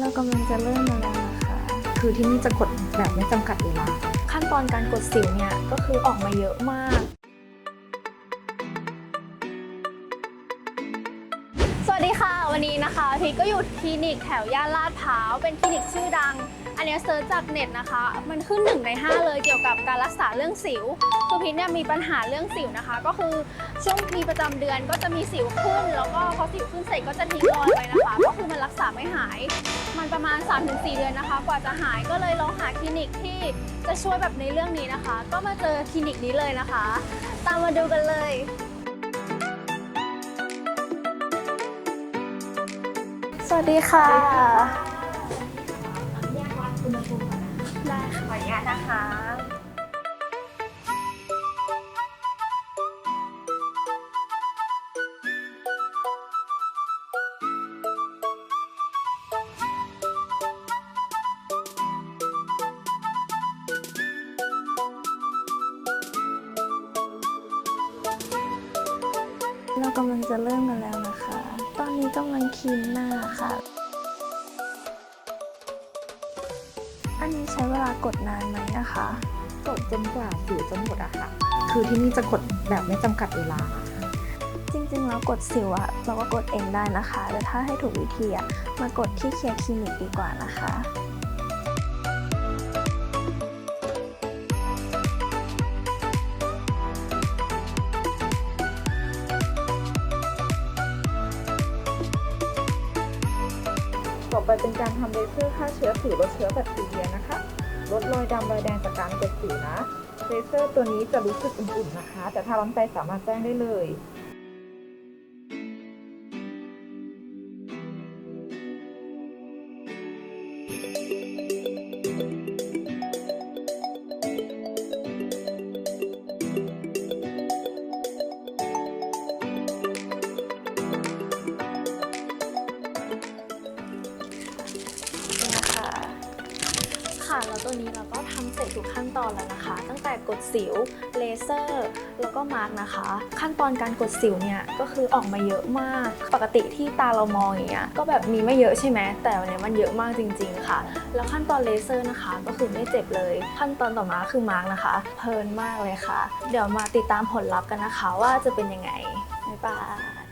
เรากำลังจะเริ่มแล้วนะคะ คือที่นี่จะกดแบบไม่จำกัดเวลา ขั้นตอนการกดสิวเนี่ยก็คือออกมาเยอะมาก สวัสดีค่ะ วันนี้นะคะพีทก็อยู่คลินิกแถวย่านลาดพร้าวเป็นคลินิกชื่อดัง อันนี้เซิร์ชจากเน็ตนะคะ มันขึ้นหนึ่งใน 5 เลยเกี่ยวกับการรักษาเรื่องสิวคือพีทเนี่ยมีปัญหาเรื่องสิวนะคะ ก็คือช่วงมีประจำเดือนก็จะมีสิวขึ้น แล้วก็พอสิวขึ้นเสร็จก็จะทิ้งรอยไว้นะคะ ก็คือมันรักษาไม่หาย มันประมาณ 3-4 เดือนนะคะ กว่าจะหายก็เลยลองหาคลินิกที่จะช่วยแบบในเรื่องนี้นะคะ ก็มาเจอคลินิกนี้เลยนะคะ ตามมาดูกันเลย สวัสดีค่ะ ได้ค่ะขออนุญาตนะคะ เรากำลังจะเริ่มกันแล้วนะคะ ตอนนี้กำลังคลีนหน้าค่ะ อันนี้ใช้เวลากดนานไหมอะคะ กดจนกว่าสิวจะหมดอะค่ะ คือที่นี่จะกดแบบไม่จำกัดเวลา จริงๆแล้วกดสิวอะเราก็กดเองได้นะคะ แต่ถ้าให้ถูกวิธีอะมากดที่เคลียร์คลินิกดีกว่านะคะ ไปเป็นการทำเลเซอร์ฆ่าเชื้อสิวลดเชื้อแบคทีเรียนะคะ ลดรอยดำรอยแดงจากการกดสิวนะ เลเซอร์ตัวนี้จะรู้สึกอุ่นๆนะคะ แต่ถ้าร้อนใจสามารถแจ้งได้เลย ค่ะ แล้วตัวนี้เราก็ทำเสร็จทุกขั้นตอนแล้วนะคะ ตั้งแต่กดสิว เลเซอร์ แล้วก็มาร์กนะคะ ขั้นตอนการกดสิวเนี่ยก็คือออกมาเยอะมาก ปกติที่ตาเรามองอย่างเงี้ย ก็แบบมีไม่เยอะใช่ไหม แต่วันนี้มันเยอะมากจริง ๆ ค่ะ แล้วขั้นตอนเลเซอร์นะคะ ก็คือไม่เจ็บเลย ขั้นตอนต่อมาคือมาร์กนะคะ เพลินมากเลยค่ะ เดี๋ยวมาติดตามผลลัพธ์กันนะคะ ว่าจะเป็นยังไงบ๊ายบาย